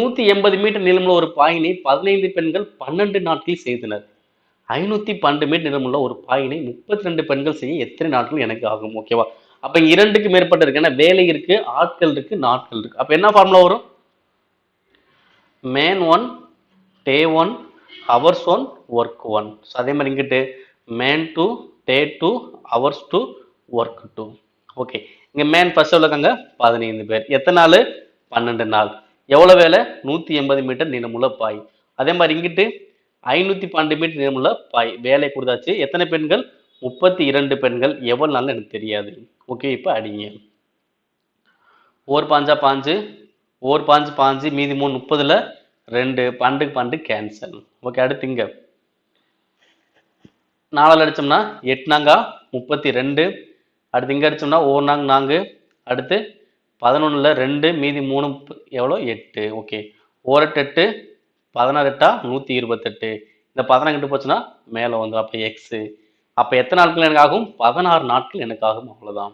நூத்தி எண்பது மீட்டர் நீளமுள்ள ஒரு பாயினை பதினைந்து பெண்கள் பன்னெண்டு நாட்களில் செய்தனர். ஐநூத்தி பன்னெண்டு மீட்டர் நீளமுள்ள ஒரு பாயினை முப்பத்தி ரெண்டு பெண்கள் செய்ய எத்தனை நாட்கள் எனக்கு ஆகும் ஓகேவா அப்ப இரண்டுக்கு மேற்பட்ட இருக்கு. வேலை இருக்கு ஆட்கள் இருக்கு நாட்கள் இருக்கு. அப்ப என்ன ஃபார்முலா வரும்? Man one day one hours one work one so அதே மாதிரி இங்கிட்டு man two day two hours two work two okay இங்க மேன் ஃபர்ஸ்ட் இருக்காங்க பதினைந்து பேர். எத்தனை நாள்? பன்னெண்டு நாள். எவ்வளோ வேலை? நூற்றி எண்பது மீட்டர் நீளமுள்ள பாய். அதே மாதிரி இங்கிட்டு ஐநூற்றி பன்னெண்டு மீட்டர் நீளமுள்ள பாய். வேலை கொடுத்தாச்சு. எத்தனை பெண்கள்? முப்பத்தி இரண்டு பெண்கள். எவ்வளோ நாள் எனக்கு தெரியாது. ஓகே இப்போ அடிங்க. ஓர் பாஞ்சா பாஞ்சு. ஓர் பாஞ்சு பாஞ்சு மீதி மூணு முப்பதில் ரெண்டு. பன்னெண்டுக்கு பண்டு கேன்சல் ஓகே அடுத்து இங்க. நாலால் எட்டு நாங்கா முப்பத்தி ரெண்டு. அடுத்து இங்கே அடிச்சோம்னா ஓர் நாங்க நான்கு. அடுத்து பதினொன்றில் ரெண்டு மீதி மூணு எவ்வளோ? எட்டு. ஓகே. ஓரெட்டு எட்டு பதினாறு எட்டா? நூற்றி இருபத்தெட்டு. இந்த பதினாறு கிட்ட போச்சுன்னா மேலே வந்துடும் அப்போ எக்ஸு அப்போ எத்தனை நாட்கள் எனக்கு ஆகும்? பதினாறு நாட்கள் எனக்கு ஆகும் அவ்வளோதான்